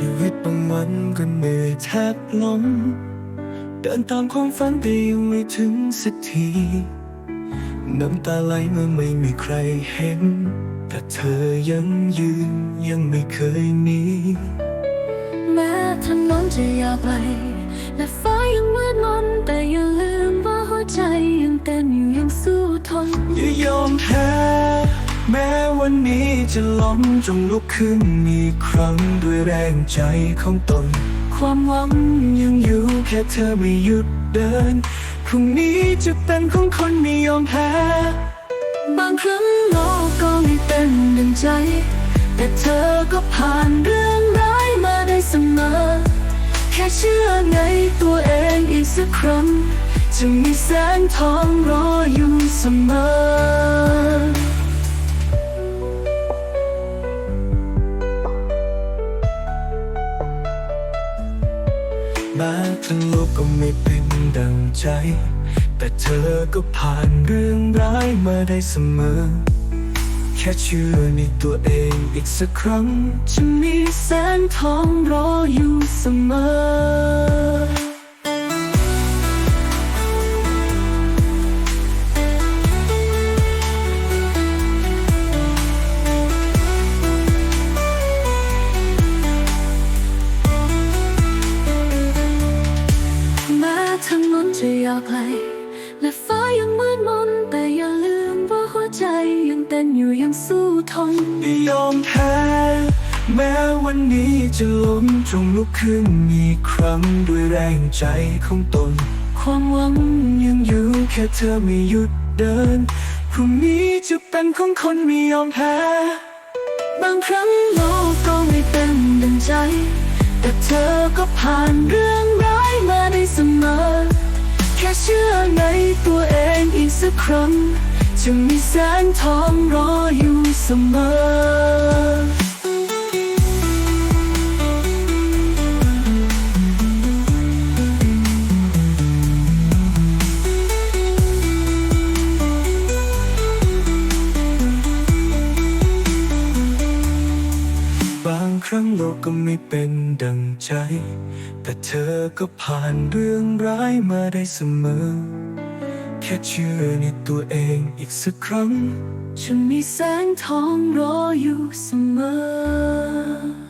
ชีวิตบางวันก็เหนื่อยแทบล้ม เดินตามความฝันแต่ยังไม่ถึงสักที น้ำตาไหลเมื่อไม่มีใครเห็น แต่เธอยังยืนยังไม่เคยหนีแม้ถนนจะยาวไกลและฟ้ายังมืดมนแต่อย่าลืมว่าหัวใจยังเต้นอยู่ยังสู้ทนอย่ายอมแพ้ แม้วันนี้จะล้มจงลุกขึ้นอีกครั้งด้วยแรงใจของตน ความหวังยังอยู่แค่เธอไม่หยุดเดินพรุ่งนี้จะเป็นของคนไม่ยอมแพ้บางครั้งโลกก็ไม่เป็นดังใจ แต่เธอก็ผ่านเรื่องร้ายมาได้เสมอ แค่เชื่อในตัวเองอีกสักครั้งจะมีแสงทองรออยู่เสมอ แม้ทั้งโลกก็ไม่เป็นดังใจ แต่เธอก็ผ่านเรื่องร้ายมาได้เสมอ แค่เชื่อในตัวเองอีกสักครั้ง จะมีแสงทองรออยู่เสมอ ม้นจะยาวไกลและฟ้ายังมืดมนแต่อย่าลืมว่าหัวใจยังเต้นอยู่ยังสู้ทนไม่ยอมแพ้แม้วันนี้จะล้มจงลุกขึ้นอีกครั้งด้วยแรงใจของตน ความหวังยังอยู่แค่เธอไม่หยุดเดินพรุ่งนี้จะเป็นของคนไม่ยอมแพ้บางครั้งโลกก็ไม่เป็นดังใจ แต่เธอก็ผ่านเรื่อง ครั้ง จะมีแสงทองรออยู่เสมอบาง ครั้งโลกก็ไม่เป็นดังใจ แต่เธอก็ผ่านเรื่องร้ายมาได้เสมอ แค่เชื่อในตัวเองอีกสักครั้ง ฉันมีแสงทองรออยู่เสมอ